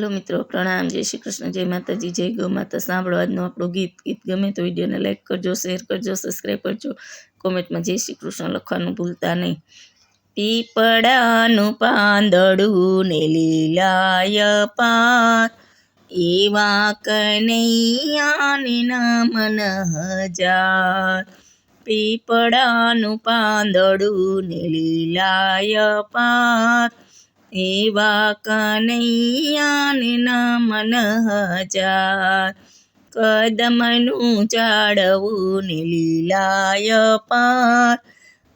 હાલો મિત્રો, પ્રણામ, જય શ્રી કૃષ્ણ, જય માતાજી, જય ગૌ માતા. સાંભળો આજનું આપણું ગીત. ગીત ગમે તો વિડીયોને લાઈક કરજો શેર કરજો સબસ્ક્રાઈબ કરજો. કોમેન્ટમાં જય શ્રી કૃષ્ણ લખવાનું ભૂલતા નહીં. પીપળાનું પાંદડું ને લીલાય પાર, એવા કનૈયાને નામન હજાર. પીપળાનું પાંદડું ને લીલાય પાર એવા કનૈયાને નમન હજાર. કદમનું ચાળવું ને લીલાય પાર.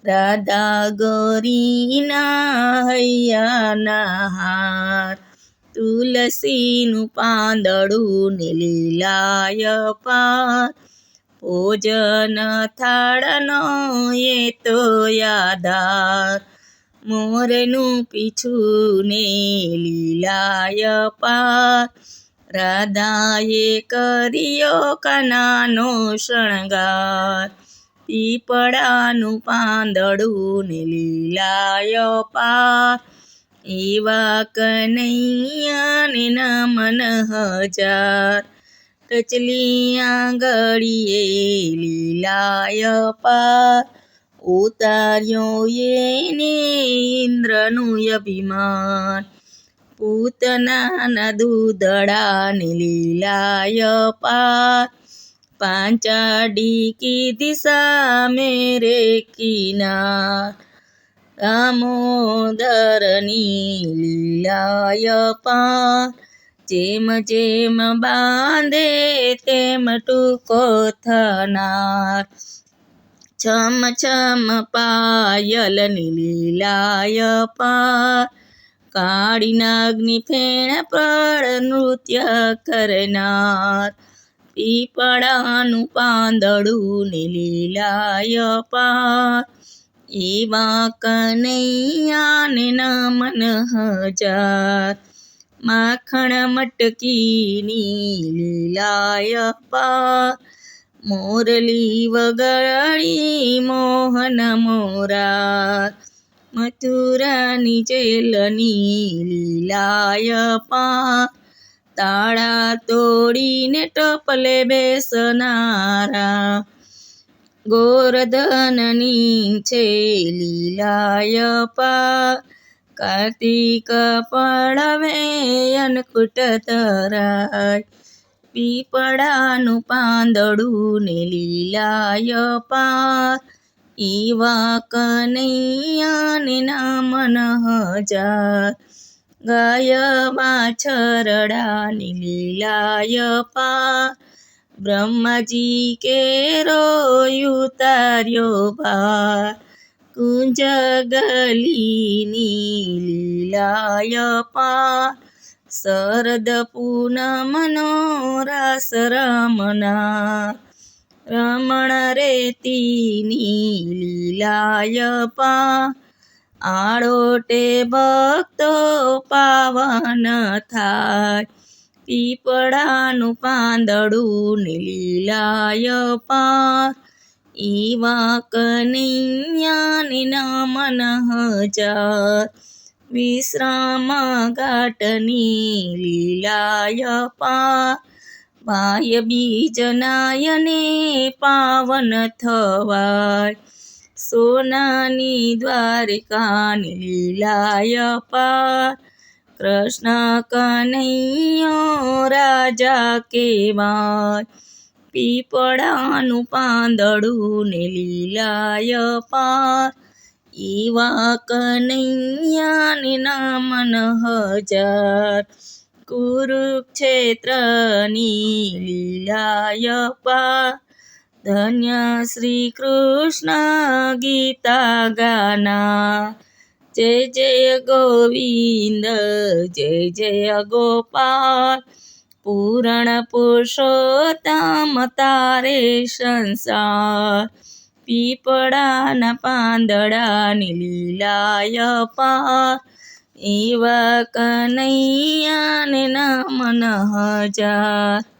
રાધા ગોરીના હૈયાના હાર. તુલસીનું પાંદડું ને લીલાય પાર. ભોજન થાળનો એ તો યાદાર. મોરનું પીછું ને લીલાય પાર રાધાએ કર્યો કનાનો શણગાર પીપળાનું પાંદડું ને લીલાય પાર એવા કનૈયાને નમન હજાર ટચલી આંગળીએ લીલાય પાર ઉતાર્યો એને ઇન્દ્રનું અભિમાન. પૂતનાના દૂધડાને લીલાય પાર. પાંચાડી કીધી સામે રે કિનાર દામોદરની લીલાય પાર. જેમ જેમ બાંધે તેમ ટૂંકો થનાર. છમ છમ પાયલની લીલાય પા કાળી નાગની ફેણ પર નૃત્ય કરનાર પીપળાનું પાંદડું ને લીલાય પાર એવા કનૈયાને નમન હજાર માખણ મટકીની લીલાય પાર મોરલી વગાડી મોહન મોરા મથુરાની ચેલની લીલાય પા તાળા તોડીને ટપલે બેસનારા. ગોરધનની છે લીલાય પા કાર્તિક પડવે અનકુટ તરાય. પીપળાનું પાંદડું ને લીલાય પાર. ઈવા કનૈયાને નામન હજાર. ગાય વાછરડાની લીલાય પાર. બ્રહ્માજી કેરો ઉતાર્યો ભાર. કુંજ ગલીની લીલાય પાર. શરદ પૂનમનો રાસ રમના. રમણ રેતીની લીલાય પા આડોટે ભક્તો પાવન થાય. પીપળાનું પાંદડું લીલાય પાર એવા કનૈયાને નમન હજાર. વિશ્રામ ઘાટની લીલાય પા બાય બીજનાયને પાવન થવાય સોનાની દ્વારકાની લીલાય પા કૃષ્ણ કનૈયો રાજા કેવાય પીપળાનું પાંદડું ને લીલાય પાર એવા કનૈયાને નામન હજાર. કુરુક્ષેત્રની લીલાય પા, ધન્ય શ્રી કૃષ્ણ ગીતા ગાના. જય જય ગોવિંદ, જય જય ગોપાલ. પૂરણ પુરુષોત્તમ તારે સંસાર. પીપળાના પાંદડાની લીલાય પાર એવા કનૈયાને નમન હજાર